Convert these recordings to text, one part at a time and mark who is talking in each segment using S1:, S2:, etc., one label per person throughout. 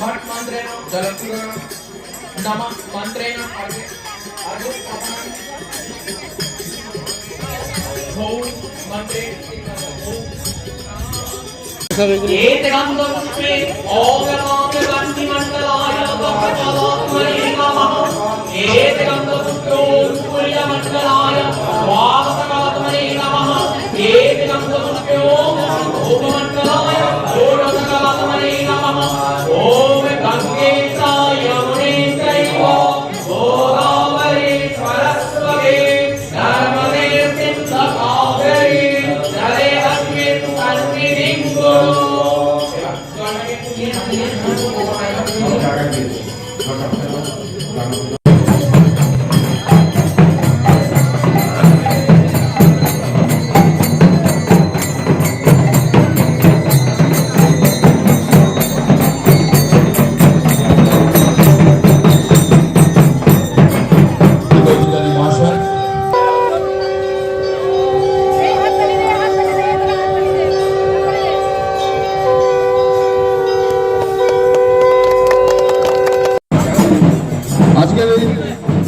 S1: भट मंत्रेण जलपूरण नम मंत्रेण अर्घे अर्घो हौं मंत्रेण एतगन्दपुष्पे ॐ
S2: नमामन्दिमण्डलाय वक्रतलात्मने नमः Vamos.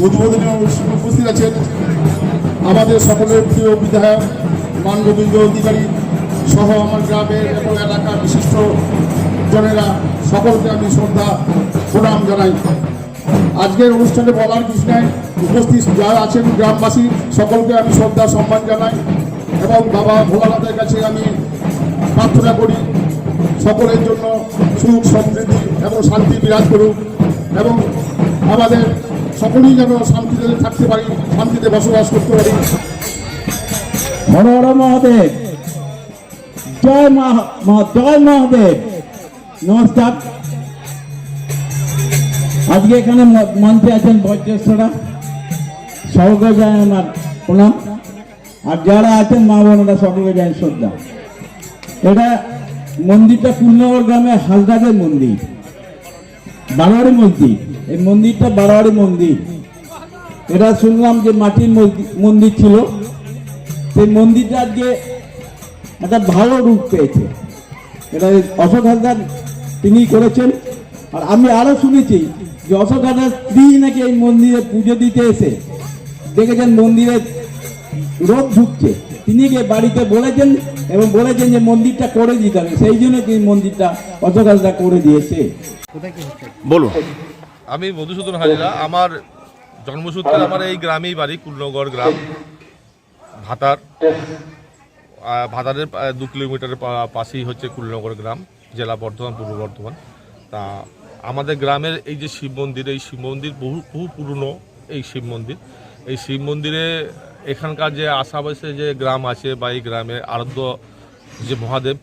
S2: উদ্বোধনী অনুষ্ঠানে উপস্থিত আছেন আমাদের সকলের প্রিয় বিধায়ক মান গোবিন্দ অধিকারী সহ আমার গ্রামের এবং এলাকার বিশিষ্ট জনেরা, সকলকে আমি শ্রদ্ধা, প্রণাম জানাই। আজকের অনুষ্ঠানে বলার কিছু নাই। উপস্থিত যারা আছেন গ্রামবাসী, সকলকে আমি শ্রদ্ধা, সম্মান জানাই এবং বাবা ভোলানাথের কাছে আমি প্রার্থনা করি, সকলের জন্য সুখ, সমৃদ্ধি এবং শান্তি বিরাজ করুক এবং আমাদের সকলেই যেন শান্তিতে থাকতে পারি, শান্তিতে বসবাস করতে পারি।
S3: হর হর মহাদেব। জয় মা মা- জয় মহাদেব। নমস্কার। আজকে এখানে ম- মঞ্চে আছেন বয়োজ্যেষ্ঠরা সকলকে জানাই আমার প্রণাম। আর যারা আছেন মা বোনেরা, সকলকে যায় শ্রদ্ধা। এটা মন্দিরটা পূর্ণগর গ্রামের হালদাদের মন্দির, বারোয়ারি মসজিদ। এই মন্দিরটা বারোয়ারি মন্দির। এটা শুনলাম যে মাটির মন্দির ছিল। সেই মন্দিরটা আজকে একটা ভালো রূপ পেয়েছে। এটা অশোক হালদার তিনি করেছেন। আর আমি আরও শুনেছি যে অশোক হালদার স্ত্রী নাকি এই মন্দিরে পুজো দিতে এসে দেখেছেন মন্দিরে রোদ ঢুকছে। তিনি গিয়ে বাড়িতে বলেছেন এবং বলেছেন যে মন্দিরটা করে দিতে হবে। সেই জন্য তিনি মন্দিরটা অশোক হালদার করে দিয়েছে।
S4: বলুন।
S5: আমি মধুসূদন হাজরা, আমার জন্মসূত্রে আমার এই গ্রামেই বাড়ি, কুলনগর গ্রাম। ভাতার ভাতারের দু কিলোমিটারের পাশেই হচ্ছে কুলনগর গ্রাম, জেলা বর্ধমান, পূর্ব বর্ধমান। তা, আমাদের গ্রামের এই যে শিব মন্দির, এই শিব মন্দির বহু বহু পুরনো এই শিব মন্দির। এই শিব মন্দিরে এখানকার যে আশাপাশে যে গ্রাম আছে বা এই গ্রামে আরাধ্য যে মহাদেব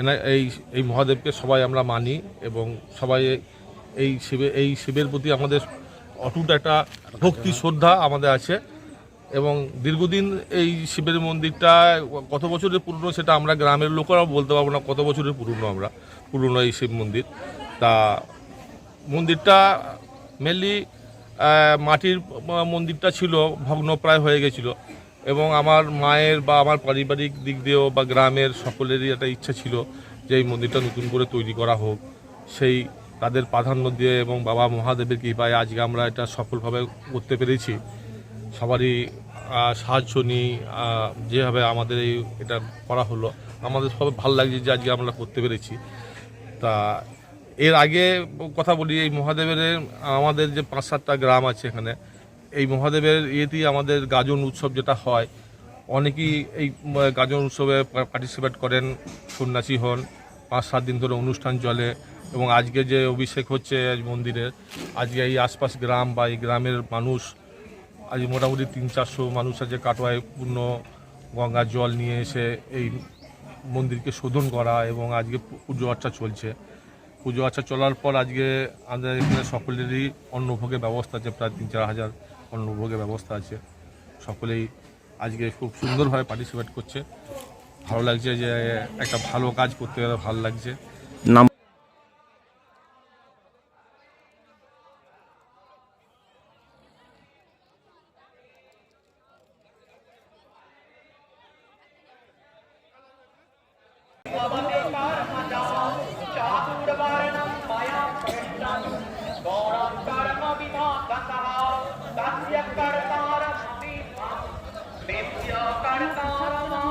S5: এনা এই এই মহাদেবকে সবাই আমরা মানি এবং সবাই এই শিবে এই শিবের প্রতি আমাদের অটুট একটা ভক্তি, শ্রদ্ধা আমাদের আছে। এবং দীর্ঘদিন এই শিবের মন্দিরটা কত বছরের পুরনো সেটা আমরা গ্রামের লোকেরাও বলতে পারব না, কত বছরের পুরনো আমরা, পুরনো এই শিব মন্দির। তা মন্দিরটা মেনলি মাটির মন্দিরটা ছিল ভগ্নপ্রায় হয়ে গেছিল। এবং আমার মায়ের বা আমার পারিবারিক দিক দিয়েও বা গ্রামের সকলেরই একটা ইচ্ছা ছিল যে এই মন্দিরটা নতুন করে তৈরি করা হোক। সেই তাদের প্রাধান্য দিয়ে এবং বাবা মহাদেবের কৃপায় আজকে আমরা এটা সফলভাবে করতে পেরেছি। সবারই সাহায্য নিই যেভাবে আমাদের এই এটা করা হলো, আমাদের সবাই ভালো লাগছে যে আজকে আমরা করতে পেরেছি। তা, এর আগে কথা বলি, এই মহাদেবের, আমাদের যে পাঁচ সাতটা গ্রাম আছে এখানে, এই মহাদেবের ইয়েতেই আমাদের গাজন উৎসব যেটা হয়, অনেকেই এই গাজন উৎসবে পার্টিসিপেট করেন, সন্ন্যাসী হন, পাঁচ সাত দিন ধরে অনুষ্ঠান চলে। এবং আজকে যে অভিষেক হচ্ছে আজ মন্দিরের, আজকে এই আশপাশ গ্রাম বা এই গ্রামের মানুষ, আজ মোটামুটি তিন চারশো মানুষ আছে কাটোয়ায় পূর্ণ গঙ্গার জল নিয়ে এসে এই মন্দিরকে শোধন করা এবং আজকে পুজো আর্চা চলছে। পুজো আর্চা চলার পর আজকে আমাদের এখানে সকলেরই অন্নভোগের ব্যবস্থা আছে, প্রায় তিন চার হাজার অন্নভোগের ব্যবস্থা আছে। সকলেই আজকে খুব সুন্দরভাবে পার্টিসিপেট করছে। ভালো লাগছে যে একটা ভালো কাজ করতে গেলে ভালো লাগছে।
S4: নাম